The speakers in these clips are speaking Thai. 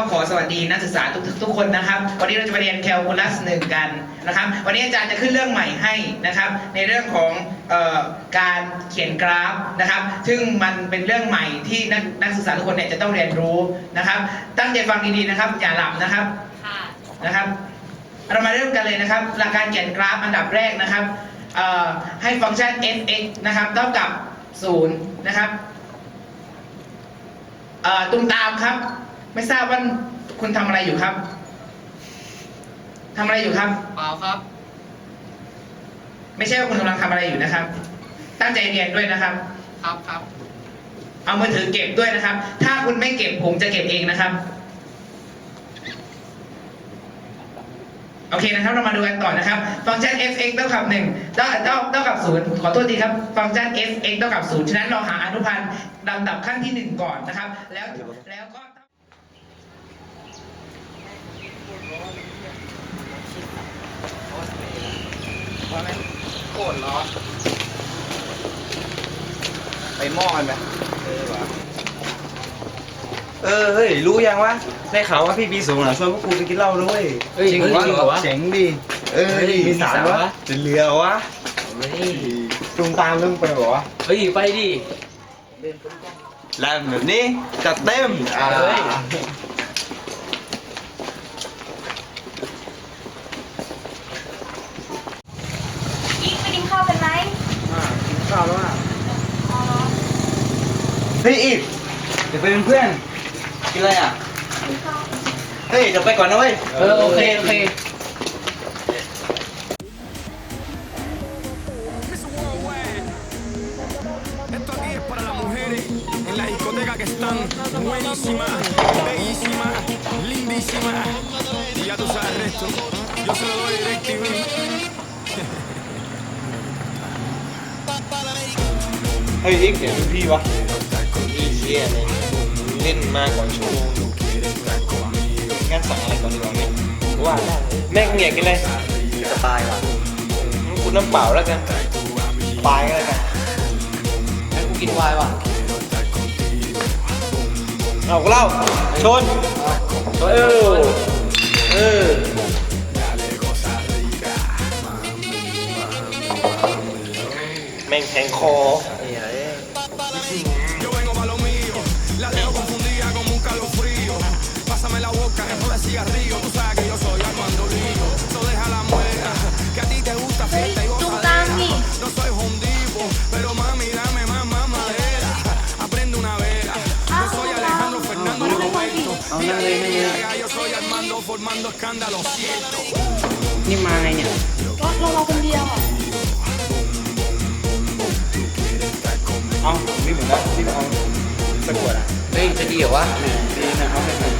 ก็ขอสวัสดีนักศึกษาทุกทุกคนนะครับ วันนี้เราจะมาเรียนแคลคูลัสหนึ่งกันนะครับ วันนี้อาจารย์จะขึ้นเรื่องใหม่ให้นะครับ ในเรื่องของเอ่อการเขียนกราฟนะครับ ซึ่งมันเป็นเรื่องใหม่ที่นักนักศึกษาทุกคนเนี่ยจะต้องเรียนรู้นะครับ ตั้งใจฟังดีๆนะครับ อย่าหลับนะครับค่ะนะครับ เรามาเริ่มกันเลยนะครับ หลักการเขียนกราฟอันดับแรกนะครับเอ่อให้ฟังก์ชัน f(x) นะครับเท่ากับ0นะครับเอ่อตุ้มตามครับ ไม่ทราบว่าคุณทำอะไรอยู่ครับทำอะไรอยู่ครับ เปล่าครับ ไม่ใช่ว่าคุณกำลังทำอะไรอยู่นะครับ ตั้งใจเรียนด้วยนะครับ ครับครับ เอามือถือเก็บด้วยนะครับ ถ้าคุณไม่เก็บผมจะเก็บเองนะครับ โอเคนะครับ เรามาดูกันต่อนะครับ ฟังก์ชัน f(x) เท่ากับ1เท่าเท่าเท่ากับ0ขอโทษทีครับ ฟังก์ชัน f(x) เท่ากับ0ฉะนั้นเราหาอนุพันธ์ลำดับขั้นที่ 1 ก่อนนะครับ แล้วแล้วก็ ว่าแม่งโกรธเหรอไปหม้อกันไหมเออวะเออเฮ้ยรู้ยังวะได้ข่าวว่าพี่ปีสูงอะชวนพวกกูไปกินเหล้าด้วยเฮ้ยจริงเหรอวะเจ๋งดิเออเฮ้ยมีสารมีสารวะวะจะเหลือวะเฮ้ยตุงตามเรื่องไปเหรอเฮ้ยไปดิแล้วแบบนี้จัดเต็มอ่าเฮ้ย ยิ่งไปกินข้าวกันไหม กินข้าวแล้วอะ เฮ้ยอีกเดี๋ยวไปเป็นเพื่อน กินอะไรอะกินข้าวเฮ้ย เดี๋ยวไปก่อนนะเว้ย เออ โอเค โอเค Esto aquí es para las mujeres en la discoteca que están buenísimas, bellísimas, lindísimas. Y ya tú sabes el resto. Yo se lo doy DirecTV. เฮ้ยอีกเดี๋ยวพี่วะ อีเชียเลยเล่นมาก่อนชั่วโมงงั้นสั่งอะไรก่อนดีกว่าเนี่ยว่าแม่งเนี่ยกินอะไรสปายว่ะคุณน้ำเปล่าแล้วกันปายก็แล้วกันงั้นกูกินวน์ว่ะเอาเล้าชนเออเออแม่งแทงคอ Tú sabes que yo soy Armando Lío. No deja la muera, que a ti te gusta fiesta y gozadera. No soy hundivo, pero mami, dame más madera. Aprende una vela. Yo soy Alejandro Fernando Roberto. Mira, yo soy Armando formando escándalo, cierto. Ni mana. Kalau aku dia. Ah, ini benar, ini ah.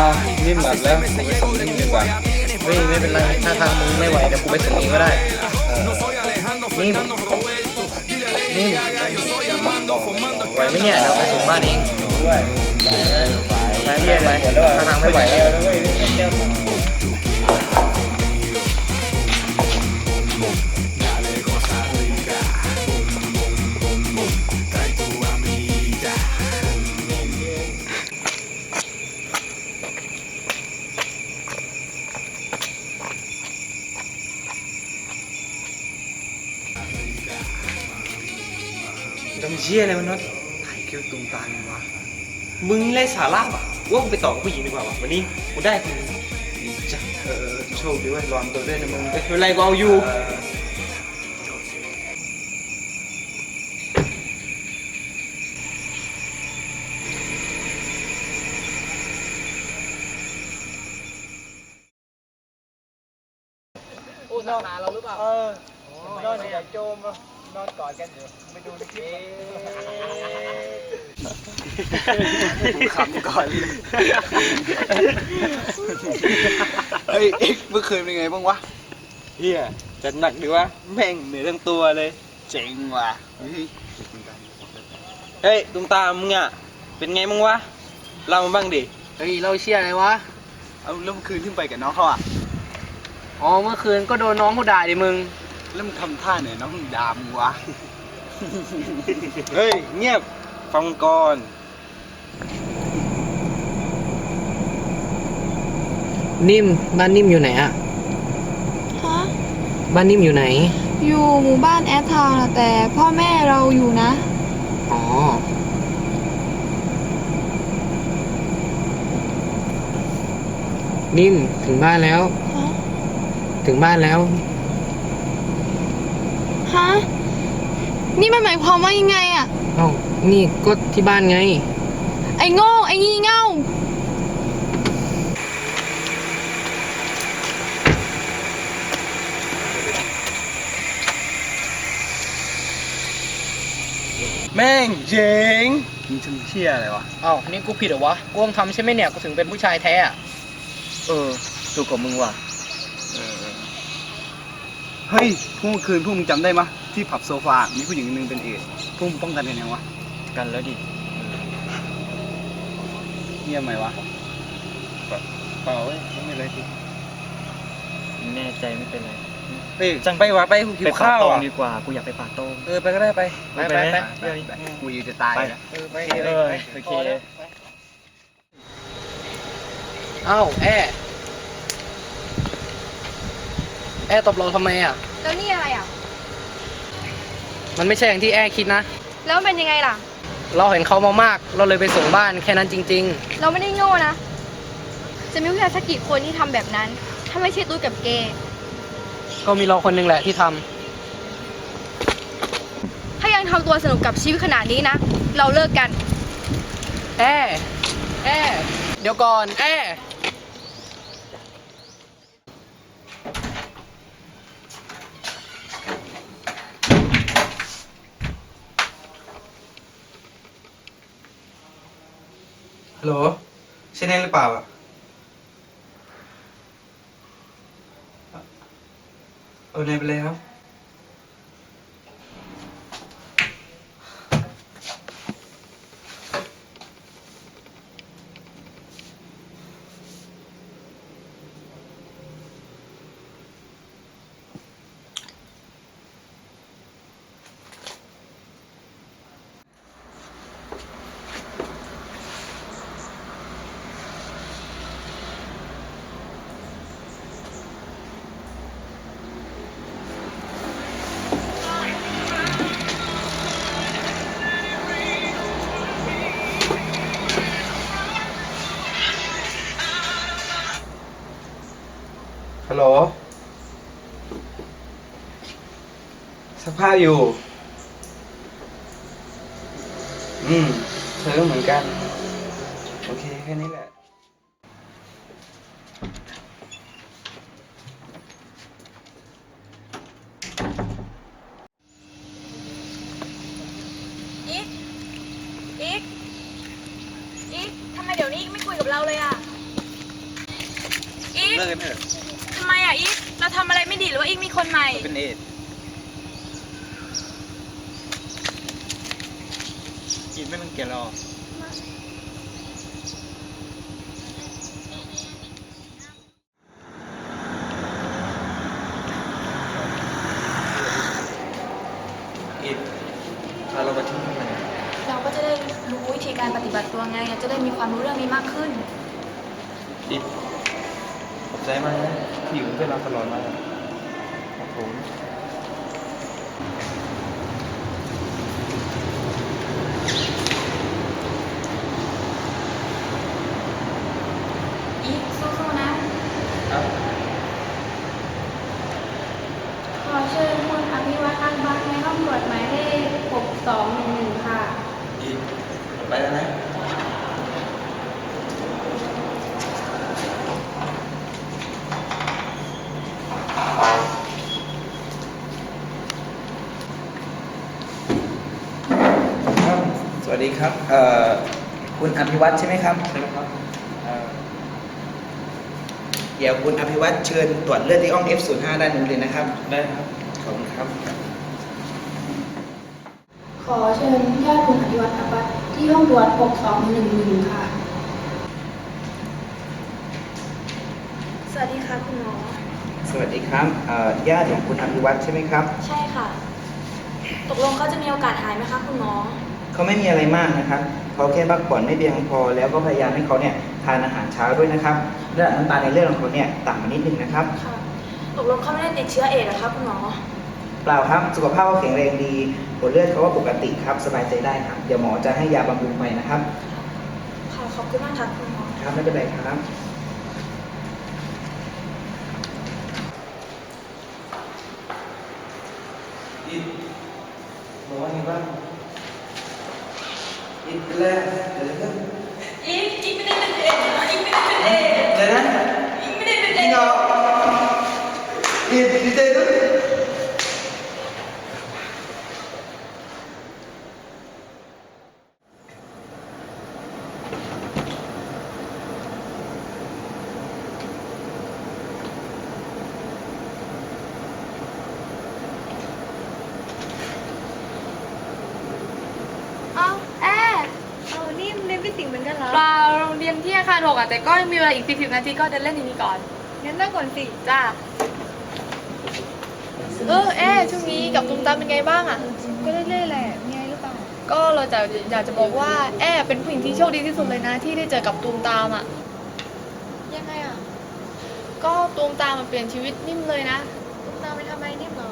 dónde อ่า vas. นิ่มแบบแล้วกูไปส่งนิ่ดีกว่าเฮ้ยไม่เป็นไรถ้าทางมึงไม่ไหวเดี๋ยวกูไปส่งเองก็ได้ No soy Alejandro Fernando Roberto. Dile a Lady Gaga, yo soy Armando formando ไหวไหมเนี่ยเดี๋ยวไปส่งบ้านเองด้วยไปเรียไปถ้าทางไม่ไหวเอแล้ว ชี่ยอะไรวะน็อตถ่ายคิวตุงตายวะมึงไล่สาระว่ะว่ากูไปต่อกับผู้หญิงดีกว่าวะวันนี้กูได้คุณดีจ้ะเออโชคดีเว้ยรอนตัวด้วยนะมึงไม่เป็นไรกูเอาอยู่ โอ้นอนหาเราหรือเปล่า เออนอนอย่าโจม นอนกอดกันอยู่ไปดูในคลิปขำก่อน เฮ้ยเอ็กเมื่อคืนเป็นไงบ้างวะเฮียจัดหนักดีวะ แม่งเหนื่อยทั้งตัวเลย เจ๋งว่ะ เฮ้ยเฮ้ยตุงตามมึงอะ เป็นไงมึงวะ เล่ามาบ้างดิ เฮ้ยเราเชื่ออะไรวะ เอาแล้วเมื่อคืนขึ้นไปกับน้องเขาอะ อ๋อเมื่อคืนก็โดนน้องเขาด่าดิมึง แล้วมึงทำท่าไหนน้องมึงด่ามึงวะ เฮ้ย เงียบ ฟังก่อน นิ่มบ้านนิ่มอยู่ไหนอะฮะ บ้านนิ่มอยู่ไหน อยู่หมู่บ้านแอดทาวน์นะแต่พ่อแม่เราอยู่นะ อ๋อ นิ่มถึงบ้านแล้ว ฮะ ถึงบ้านแล้ว ฮะ นี่มันหมายความว่ายังไงอะเอ้านี่ก็ที่บ้านไง ไอ้โง่ไอ้งี่เง่า แม่งเจ๋งมึงทำเชี่ยอะไรวะ เอ้านี่กูผิดเหรอวะ กูต้องทำใช่ไหมเนี่ย กูถึงเป็นผู้ชายแท้อะเออถูกกับมึงว่ะเออเฮ้ยพวกเมื่อคืนพวกมึงจำได้มะ ที่ผับโซฟา มีผู้หญิงคนหนึงเป็นเอดส์พวกมึงป้องกันกันยังวะ กันแล้วดิเงียบไหมวะ เปล่าเว้ยไม่เป็นไรดิแน่ใจไม่เป็นไรเฮ้ยจังไปวะไปหิไปวป่าข้าวตองอะดีกว่ากูอยากไปป่าตองเออไปก็ได้ไปไปไปไปไหมไปเดี๋ยวนี้กูอยู่จะตายแล้วเออไปเออโอเค เอ้าแอแอตบเราทำไมอะแล้วนี่อะไรอะ มันไม่ใช่อย่างที่แอคิดนะ แล้วมันเป็นยังไงล่ะ เราเห็นเขามามาก เราเลยไปส่งบ้านแค่นั้นจริง เราไม่ได้โง่นะ จะมีผู้ชายสักกี่คนที่ทำแบบนั้น ถ้าไม่ใช่ตุ้ยกับเกย์ๆ ก็มีเราคนหนึงแหละที่ทำถ้ายังทำตัวสนุกกับชีวิตขนาดนี้นะ เราเลิกกัน แอแอเดี๋ยวก่อน แอ โหลใช่แน่หรือเปล่าอะเอาไหนไปเลยครับ โหลสภาพอยู่ อืม เธอก็เหมือนกัน โอเค แค่นี้แหละ อีก อีก อีก ทำไมเดี๋ยวนี้อีกไม่คุยกับเราเลยอะ อีก เลิกกันเถอะทำ ไมอะอีกเราทำอะไรไม่ดีหรือว่าอีกมีคนใหม่ เป็นเอดส์กินไม่ต้องเกลียดเราอิดพาเราไปที่นี่หน่อยเราก็จะได้รู้วิธีการปฏิบัติตัวไง จะได้มีความรู้เรื่องนี้มากขึ้นอิด ขอบใจมากนะที่อยู่เป็นเพื่อนเราตลอดมาขอบคุณ นิวัฒน์อันบัตในห้องตรวจหมายเลข6211 ค่ะ ไปแล้วนะ ครับสวัส ดีครับเอ่อคุณอภิวัตใช่ไหมครับใช่ครับเดี๋ยวคุณอภิวัตเชิญตรวจเลือดที่ห้อง F05 ด้านนู้นเลยนะครับ ได้ครับ ขอบคุณครับ ขอเชิญญาติคุณอภิวัฒน์อันบัตที่ห้องตรวจ6211ค่ะ สวัสดีค่ะคุณหมอ สวัสดีครับเอ่อญาติของคุณอภิวัตใช่ไหมครับ ใช่ค่ะ ตกลงเขาจะมีโอกาสหายไหมคะคุณหมอ เขาไม่มีอะไรมากนะครับเขาแค่พักผ่อนไม่เพียงพอ แล้วก็พยายามให้เขาเนี่ยทานอาหารเช้าด้วยนะครับระดับน้ำตาลในเลือดของเขาเนี่ยต่ำมานิดนึงนะครับค่ะตกลงเขาไม่ได้ติดเชื้อเอดส์เหรอคะคุณหมอ เปล่าครับสุขภาพเขาแข็งแรงดีผลเลือดเขาก็ปกติครับสบายใจได้ครับเดี๋ยวหมอจะให้ยาบำรุงไปนะครับค่ะขอบคุณมากค่ะคุณหมอ ครับไม่เป็นไรครับอิดบอกว่าไงบ้างอิดเป็นไรเดี๋ยวจะ อีกอีกไม่ได้เป็นเอดส์นะอีกไม่ได้เป็นเอดส์ เดี๋ยวนะ อีกไม่ได้เป็น จ เอ ริง ด เหรอ ส์ อิดดีใจด้วย เอาแอร์เอานี่เรียนฟิสิกส์เหมือนกันเหรอ เปล่าเรียนที่อาคาร หกอะแต่ก็ยังมีเวลาอีก40นาทีก็เดินเล่นอย่างนี้ก่อนงั้นนั่งก่อนสิจ้าเออแอช่วงนี้กับตุ้มตามเป็นไงบ้างอะ ก็เรื่อยๆแหละมีอะไรหรือเปล่าก็เราจะอยากจะบอกว่าแอเป็นผู้หญิงที่โชคดีที่สุดเลยนะ ที่ได้เจอกับตูมตามอะ ยังไงอะก็ตูมตามมาเปลี่ยนชีวิตนิ่มเลยนะ ตุ้มตามไปทำไมนี่เหรอ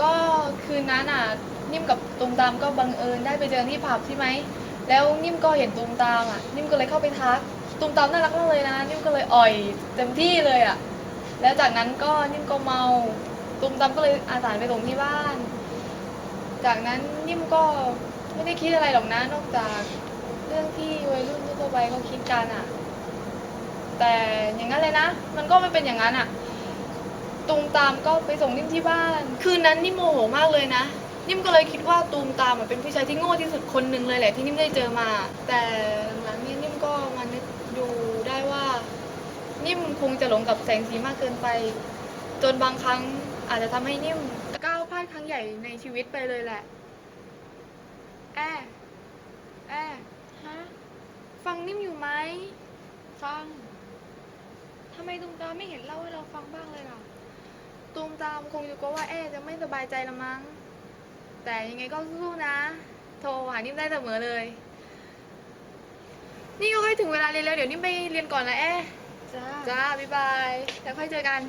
ก็คืนนั้นอะนิ่มกับตูมตามก็บังเอิญได้ไปเจอที่ผับใช่ไหมแล้วนิ่มก็เห็นตูมตามอะ นิ่มก็เลยเข้าไปทัก ตูมตามน่ารักมากเลยนะ นิ่มก็เลยอ่อยเต็มที่เลยอะ แล้วจากนั้นก็นิ่มก็เมาตูมตามก็เลยอาสาไปส่งที่บ้าน จากนั้นนิ่มก็ไม่ได้คิดอะไรหรอกนะ นอกจากเรื่องที่วัยรุ่นทั่วไปเขาคิดกันอะ แต่อย่างนั้นเลยนะ มันก็ไม่เป็นอย่างนั้นอะตูมตามก็ไปส่งนิ่มที่บ้าน คืนนั้นนิ่มโมโหมากเลยนะนิ่มก็เลยคิดว่าตูมตามเป็นผู้ชายที่โง่ที่สุดคนหนึ่งเลยแหละที่นิ่มได้เจอมา แต่หลังๆนี้นิ่มก็มานึก นิ่มคงจะหลงกับแสงสีมากเกินไป จนบางครั้งอาจจะทำให้นิ่มก้าวพลาดครั้งใหญ่ในชีวิตไปเลยแหละ แอแอฮะ ฟังนิ่มอยู่ไหม ฟัง ทำไมตุ้มตามไม่เห็นเล่าให้เราฟังบ้างเลยล่ะตูมตามคงจะกลัวว่าแอจะไม่สบายใจละมั้ง แต่ยังไงก็สู้ๆนะ โทรหานิ่มได้เสมอเลย นี่ก็ใกล้ถึงเวลาเรียนแล้ว เดี๋ยวนิ่มไปเรียนก่อนนะแอ จ้า จ้าบ๊ายบาย แล้วค่อยเจอกัน